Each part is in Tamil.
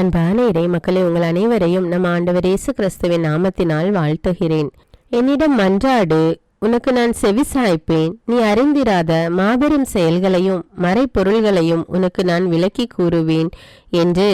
அன்பான இறை மக்களை உங்கள் அனைவரையும் நம் ஆண்டவர் இயேசு கிறிஸ்துவின் நாமத்தினால் வாழ்த்துகிறேன். என்னிடம் மன்றாடு உனக்கு நான் செவி சாய்ப்பேன். நீ அறிந்திராத மாபெரும் செயல்களையும் மறைப்பொருள்களையும் உனக்கு நான் விளக்கி கூறுவேன் என்று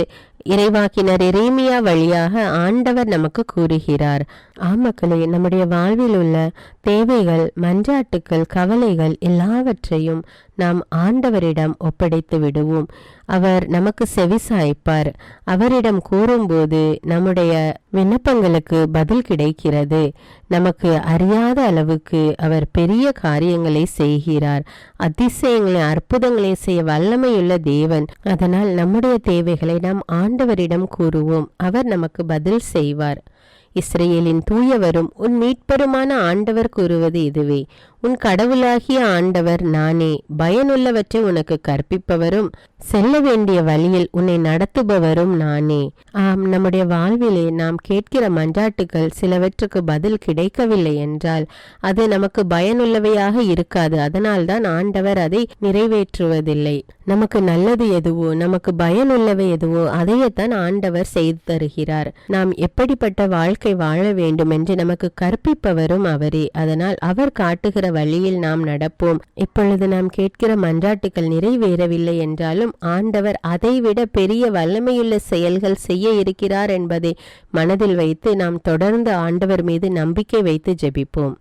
இறைவாக்கினர் எரேமியா வழியாக ஆண்டவர் நமக்கு கூறுகிறார். ஆமக்களே நம்முடைய வாழ்வில் உள்ள தேவைகள் மன்றாட்டுக்கள் கவலைகள் எல்லாவற்றையும் நாம் ஆண்டவரிடம் ஒப்படைத்து விடுவோம். அவர் நமக்கு செவிசாய்ப்பார் அவரிடம் கூறும்போது நம்முடைய விண்ணப்பங்களுக்கு பதில் கிடைக்கிறது. நமக்கு அறியாத அளவுக்கு அவர் பெரிய காரியங்களை செய்கிறார். அதிசயங்களை அற்புதங்களை செய்ய வல்லமையுள்ள தேவன். அதனால் நம்முடைய தேவைகளை நாம் ஆண்டவரிடம் கூறுவோம். அவர் நமக்கு பதில் செய்வார். இஸ்ரேலின் தூயவரும் உன் மீட்பருமான ஆண்டவர் கூறுவது இதுவே. உன் கடவுளாகிய ஆண்டவர் நானே பயனுள்ளவற்றை உனக்கு கற்பிப்பவரும் செல்ல வேண்டிய வழியில் உன்னை நடத்துபவரும் நானே. ஆம் நம்முடைய வாழ்விலே நாம் கேட்கிற மன்றாட்டுகள் சிலவற்றுக்கு பதில் கிடைக்கவில்லை என்றால் அது நமக்கு பயனுள்ளவையாக இருக்காது. அதனால்தான் ஆண்டவர் அதை நிறைவேற்றுவதில்லை. நமக்கு நல்லது எதுவோ நமக்கு பயனுள்ளவை எதுவோ அதையத்தான் ஆண்டவர் செய்து தருகிறார். நாம் எப்படிப்பட்ட வாழ்க்கை வாழ வேண்டும் என்று நமக்கு கற்பிப்பவரும் அவரே. அதனால் அவர் காட்டுகிற வழியில் நாம் நடப்போம். இப்பொழுது நாம் கேட்கிற மன்றாட்டுகள் நிறைவேறவில்லை என்றாலும் ஆண்டவர் அதைவிட பெரிய வல்லமையுள்ள செயல்கள் செய்ய இருக்கிறார் என்பதை மனதில் வைத்து நாம் தொடர்ந்து ஆண்டவர் மீது நம்பிக்கை வைத்து ஜெபிப்போம்.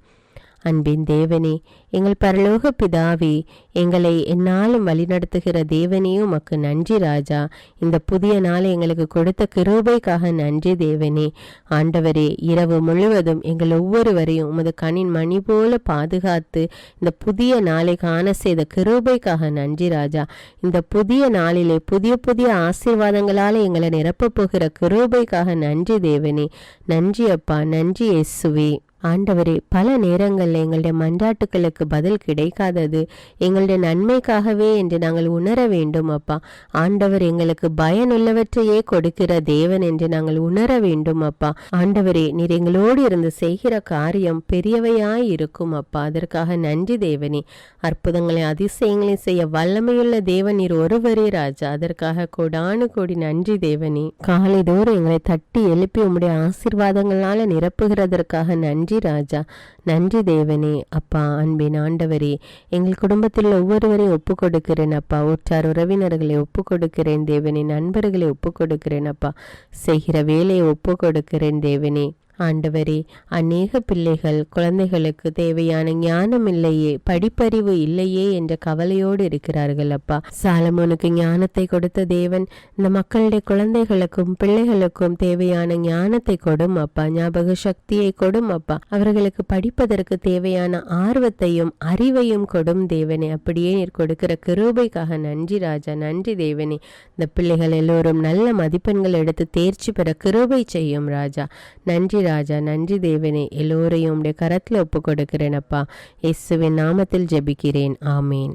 அன்பின் தேவனே எங்கள் பரலோக பிதாவே எங்களை என்னாலும் வழிநடத்துகிற தேவனே உமக்கு நன்றி ராஜா. இந்த புதிய நாளை எங்களுக்கு கொடுத்த கிருபைக்காக நன்றி தேவனே. ஆண்டவரே இரவு முழுவதும் எங்கள் ஒவ்வொருவரையும் உமது கண்ணின் மணி போல பாதுகாத்து இந்த புதிய நாளை காண செய்த கிருபைக்காக நன்றி ராஜா. இந்த புதிய நாளிலே புதிய புதிய ஆசீர்வாதங்களால் எங்களை நிரப்பப் போகிற கிருபைக்காக நன்றி தேவனே. நன்றி அப்பா நன்றி இயேசுவே. ஆண்டவரே பல நேரங்களில் எங்களுடைய மன்றாட்டுக்களுக்கு பதில் கிடைக்காதது. எங்களுடைய நன்மைக்காகவே என்று நாங்கள் உணர வேண்டும் அப்பா. ஆண்டவர் எங்களுக்கு பயனுள்ளவற்றையே கொடுக்கிற தேவன் என்று நாங்கள் உணர வேண்டும் அப்பா. ஆண்டவரே நீர் எங்களோடு இருந்து செய்கிற காரியம் பெரியவையாய் இருக்கும் அப்பா. அதற்காக நன்றி தேவனே. அற்புதங்களை அதிசயங்களை செய்ய வல்லமையுள்ள தேவன் நீர் ஒருவரே ராஜா. அதற்காக கோடானு கோடி நன்றி தேவனே. காலை தோறும் எங்களை தட்டி எழுப்பி உம்முடைய ஆசிர்வாதங்களால நிரப்புகிறதற்காக நன்றி ராஜா. நன்றி தேவனே. அப்பா அன்பின் ஆண்டவரே. எங்கள் குடும்பத்தில் ஒவ்வொருவரையும் ஒப்பு கொடுக்கிறேன் அப்பா. உற்றார் உறவினர்களை ஒப்பு கொடுக்கிறேன் தேவனே. நண்பர்களை ஒப்பு கொடுக்கிறேன் அப்பா. செய்கிற வேலையை ஒப்பு கொடுக்கிறேன் தேவனே. ஆண்டவரே அநேக பிள்ளைகள் குழந்தைகளுக்கு தேவையான ஞானம் இல்லையே படிப்பறிவு இல்லையே என்ற கவலையோடு இருக்கிறார்கள் அப்பா. சாலமோனுக்கு ஞானத்தை கொடுத்த தேவன் இந்த மக்களுடைய குழந்தைகளுக்கும் பிள்ளைகளுக்கும் தேவையான ஞானத்தை கொடும் அப்பா. ஞாபக சக்தியை கொடும் அப்பா. அவர்களுக்கு படிப்பதற்கு தேவையான ஆர்வத்தையும் அறிவையும் கொடும் தேவனே. அப்படியே நீர் கொடுக்கிற கிருபைக்காக நன்றி ராஜா நன்றி தேவனே. இந்த பிள்ளைகள் எல்லோரும் நல்ல மதிப்பெண்கள் எடுத்து தேர்ச்சி பெற கிருபை செய்யும் ராஜா. நன்றி ராஜா நன்றி தேவனே எல்லோரையும் உடைய கரத்தில் ஒப்பு கொடுக்கிறேனப்பா இயேசுவின் நாமத்தில் ஜெபிக்கிறேன். ஆமீன்.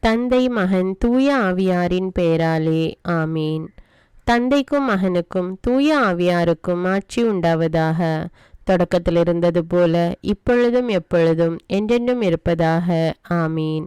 தந்தை மகன் தூய ஆவியாரின் பெயராலே ஆமீன். தந்தைக்கும் மகனுக்கும் தூய ஆவியாருக்கும் ஆட்சி உண்டாவதாக. தொடக்கத்தில் இருந்தது போல இப்பொழுதும் எப்பொழுதும் என்றென்றும் இருப்பதாக. ஆமீன்.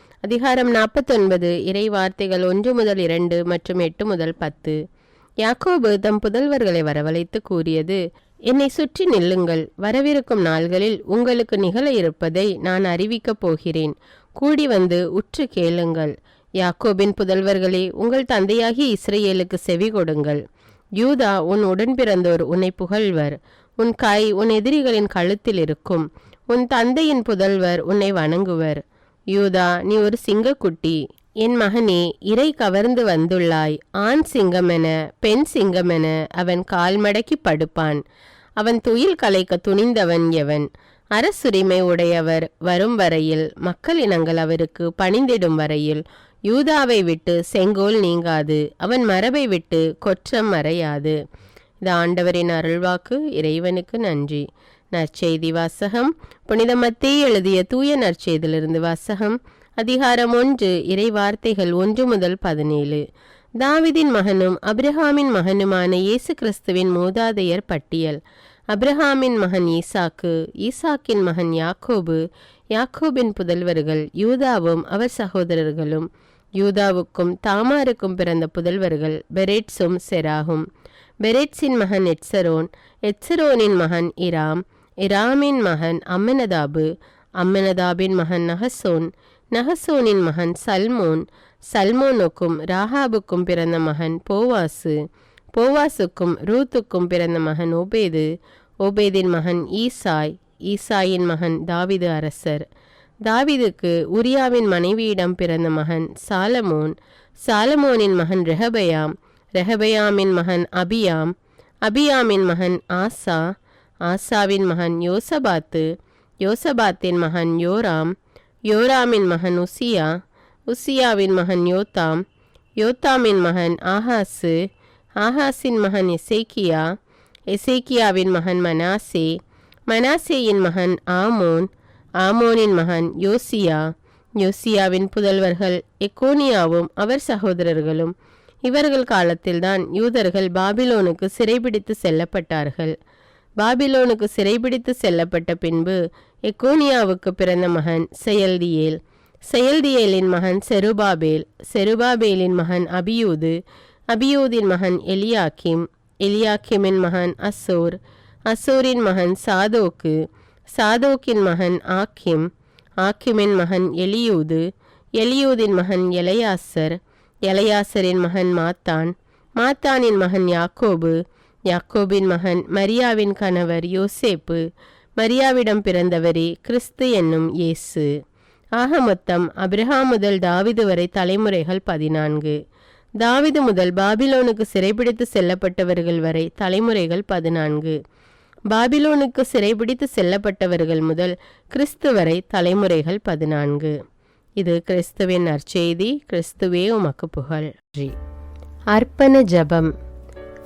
அதிகாரம் நாற்பத்தொன்பது இறை வார்த்தைகள் ஒன்று முதல் இரண்டு மற்றும் எட்டு முதல் பத்து. யாக்கோபு தம் புதல்வர்களை வரவழைத்து கூறியது என்னை சுற்றி நில்லுங்கள். வரவிருக்கும் நாள்களில் உங்களுக்கு நிகழ இருப்பதை நான் அறிவிக்கப் போகிறேன். கூடி வந்து உற்று கேளுங்கள். யாக்கோபின் புதல்வர்களே உங்கள் தந்தையாகி இஸ்ரேலுக்கு செவி கொடுங்கள். யூதா உன் உடன் பிறந்தோர் உன்னை புகழ்வர். உன் கை உன் எதிரிகளின் கழுத்தில் இருக்கும். உன் தந்தையின் புதல்வர் உன்னை வணங்குவர். யூதா நீ ஒரு சிங்கக்குட்டி. என் மகனே இறை கவர்ந்து வந்துள்ளாய். ஆண் சிங்கமென பெண் சிங்கமென அவன் கால் மடக்கி படுப்பான். அவன் துயில் கலைக்க துணிந்தவன் எவன்? அரசுரிமை உடையவர் வரும் வரையில் மக்கள் இனங்கள் அவருக்கு பணிந்திடும் வரையில். யூதாவை விட்டு செங்கோல் நீங்காது அவன் மரபை விட்டு கொற்றம் மறையாது. இது ஆண்டவரின் அருள்வாக்கு இறைவனுக்கு நன்றி. நற்செய்தி வாசகம். புனித மத்தே எழுதிய தூய நற்செய்தியிலிருந்து வாசகம். அதிகாரம் ஒன்று இறை வார்த்தைகள் ஒன்று முதல் பதினேழு. தாவிதின் மகனும் அப்ரஹாமின் மகனுமான இயேசு கிறிஸ்துவின் மூதாதையர் பட்டியல். அப்ரஹாமின் மகன் ஈசாக்கு ஈசாக்கின் மகன் யாக்கோபு யாக்கோபின் புதல்வர்கள் யூதாவும் அவர் சகோதரர்களும். யூதாவுக்கும் தாமாருக்கும் பிறந்த புதல்வர்கள் பெரேட்ஸும் செராகும். பெரேட்ஸின் மகன் எட்சரோன் எட்சரோனின் மகன் இராம் இராமின் மகன் அம்மனதாபு அம்மனதாபின் மகன் நகசோன் நகசோனின் மகன் சல்மோன் சல்மோனுக்கும் ராகாபுக்கும் பிறந்த மகன் போவாசு போவாசுக்கும் ரூத்துக்கும் பிறந்த மகன் ஒபேது ஒபேதின் மகன் ஈசாய் ஈசாயின் மகன் தாவிது அரசர். தாவிதுக்கு உரியாவின் மனைவியிடம் பிறந்த மகன் சாலமோன் சாலமோனின் மகன் ரெஹபயாம் ரெஹபயாமின் மகன் அபியாம் அபியாமின் மகன் ஆசா ஆசாவின் மகன் யோசபாத்து யோசபாத்தின் மகன் யோராம் யோராமின் மகன் உசியா உசியாவின் மகன் யோத்தாம் யோத்தாமின் மகன் ஆஹாசு ஆஹாஸின் மகன் எசேக்கியா எசேக்கியாவின் மகன் மனாசே மனாசேயின் மகன் ஆமோன் ஆமோனின் மகன் யோசியா யோசியாவின் புதல்வர்கள் எக்கோனியாவும் அவர் சகோதரர்களும். இவர்கள் காலத்தில்தான் யூதர்கள் பாபிலோனுக்கு சிறைபிடித்து செல்லப்பட்டார்கள். பாபிலோனுக்கு சிறைபிடித்து செல்லப்பட்ட பின்பு எக்கோனியாவுக்கு பிறந்த மகன் செயல்தியேல். செயல்தியேலின் மகன் செருபாபேல். செருபாபேலின் மகன் அபியூது. அபியூதின் மகன் எலியாக்கிம். எலியாக்கிமின் மகன் அசோர். அசோரின் மகன் சாதோக்கு. சாதோக்கின் மகன் ஆக்கிம். ஆக்கிமின் மகன் எலியூது. எலியூதின் மகன் எலையாசர். எலையாசரின் மகன் மாத்தான். மாத்தானின் மகன் யாக்கோபு. யாக்கோபின் மகன் மரியாவின் கணவர் யோசேப்பு மரியாவிடம் பிறந்தவரே கிறிஸ்து என்னும் இயேசு. ஆக மொத்தம் அபிரஹாம் முதல் தாவிது வரை தலைமுறைகள் பதினான்கு. தாவிது முதல் பாபிலோனுக்கு சிறைபிடித்து செல்லப்பட்டவர்கள் வரை தலைமுறைகள் பதினான்கு. பாபிலோனுக்கு சிறைபிடித்து செல்லப்பட்டவர்கள் முதல் கிறிஸ்து வரை தலைமுறைகள் பதினான்கு. இது கிறிஸ்துவின் நற்செய்தி கிறிஸ்துவே உமக்கு புகழ். நன்றி. அர்ப்பண ஜபம்.